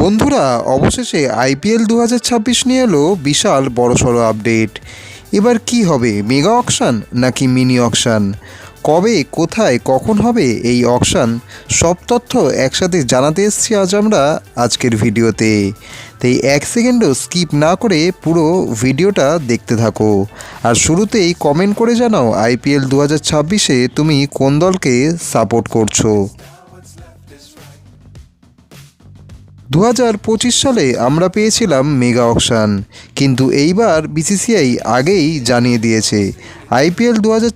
বন্ধুরা, অবশেষে আইপিএল দু হাজার ছাব্বিশ নিয়ে এলো বিশাল বড়সড় আপডেট। এবার কি হবে, মেগা অকশান নাকি মিনি অকশান? কবে, কোথায়, কখন হবে এই অকশান? সব তথ্য একসাথে জানাতে এসেছি আজ আমরা আজকের ভিডিওতে। তাই এক সেকেন্ডও স্কিপ না করে পুরো ভিডিওটা দেখতে থাকো। আর শুরুতেই কমেন্ট করে জানাও আইপিএল দু হাজার ছাব্বিশে তুমি কোন দলকে সাপোর্ট করছ। দু হাজার পঁচিশ সালে আমরা পেয়েছিলাম মেগা অকশান, কিন্তু এইবার বিসিসিআই আগেই জানিয়ে দিয়েছে, আইপিএল দু হাজার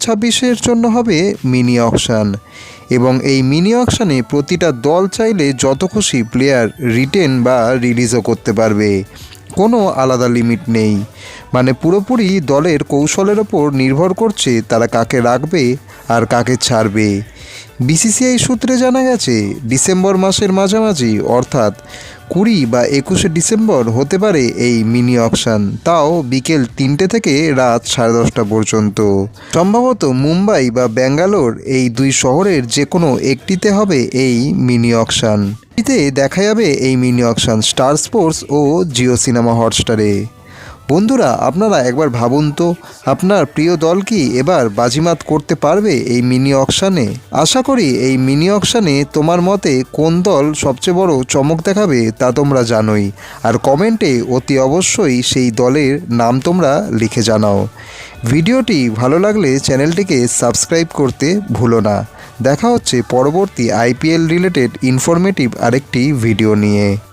জন্য হবে মিনি অকশান। এবং এই মিনি অকশানে প্রতিটা দল চাইলে যত খুশি প্লেয়ার রিটেন বা রিলিজও করতে পারবে, কোনো আলাদা লিমিট নেই। মানে পুরোপুরি দলের কৌশলের ওপর নির্ভর করছে তারা কাকে রাখবে আর কাকে ছাড়বে। বিসিসিআই সূত্রে জানা গেছে, ডিসেম্বর মাসের মাঝামাঝি, অর্থাৎ কুড়ি বা একুশে ডিসেম্বর হতে পারে এই মিনি অকশান। তাও বিকেল তিনটে থেকে রাত সাড়ে দশটা পর্যন্ত। সম্ভবত মুম্বাই বা ব্যাঙ্গালোর এই দুই শহরের যে কোনো একটিতে হবে এই মিনি অকশান। এতে দেখা যাবে এই মিনি অকশান স্টার স্পোর্টস ও জিও সিনেমা হটস্টারে। বন্ধুরা, আপনারা একবার ভাবুন তো, আপনার প্রিয় দল কি এবার বাজিমাত করতে পারবে এই মিনি অকশানে? আশা করি এই মিনি অকশানে তোমার মতে কোন দল সবচেয়ে বড় চমক দেখাবে তা তোমরা জানোই। আর কমেন্টে অতি অবশ্যই সেই দলের নাম তোমরা লিখে জানাও। ভিডিওটি ভালো লাগলে চ্যানেলটিকে সাবস্ক্রাইব করতে ভুলো না। দেখা হচ্ছে পরবর্তী আইপিএল রিলেটেড ইনফরমেটিভ আরেকটি ভিডিও নিয়ে।